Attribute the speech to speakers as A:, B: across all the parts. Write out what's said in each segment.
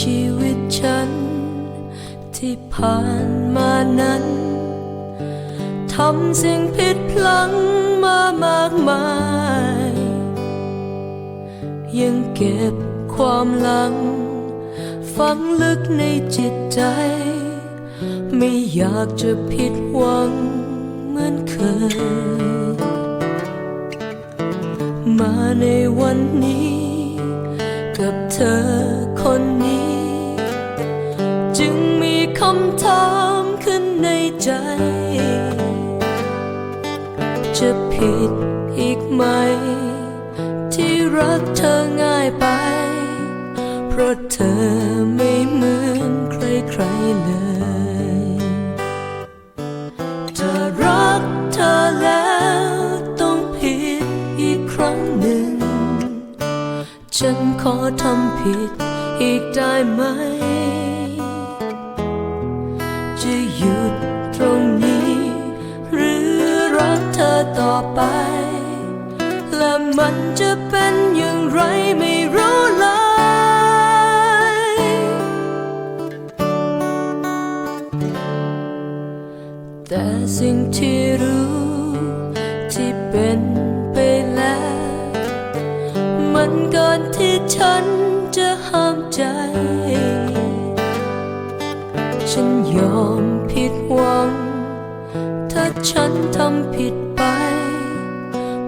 A: ชีวิตฉัน ที่ผ่านมานั้น ทำสิ่งผิดพลั้งมามากมาย ยังเก็บความหลัง ฝังลึกในจิตใจ ไม่อยากจะผิดหวังเหมือนเคยมาในวันนี้ กับเธอ จะผิดอีกไหม ที่รักเธอง่ายไป เพราะเธอไม่เหมือนใครๆเลยจะรักเธอแล้วต้องผิดอีกครั้งหนึ่ง ฉันขอทำผิดอีกได้ไหม จะหยุ มันจะเป็นอย่างไรไม่รู้เลยแต่สิ่งที่รู้ที่เป็นไปแล้ว มันเกินที่ฉันจะห้ามใจ ฉันยอมผิดหวัง ถ้าฉันทำผิด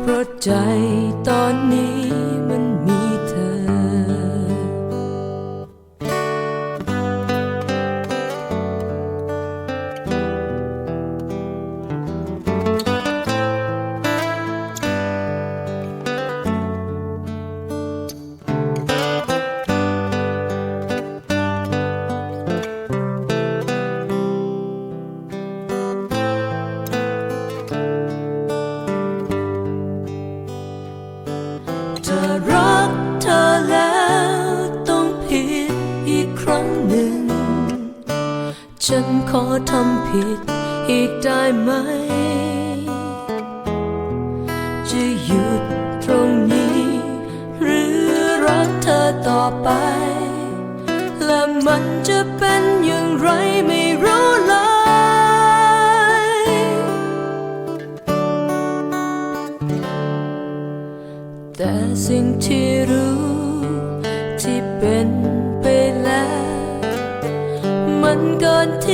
A: เพราะใจตอนนี้ จะรักเธอแล้วต้องผิดอีกครั้งหนึ่ง ฉันขอทำผิดอีกได้ไหม จะหยุดตรงนี้ หรือรักเธอต่อไป และมันจะเป็นอย่างไรไม่ แต่สิ่งที่รู้ที่เป็นไปแล้ว มันก่อนที่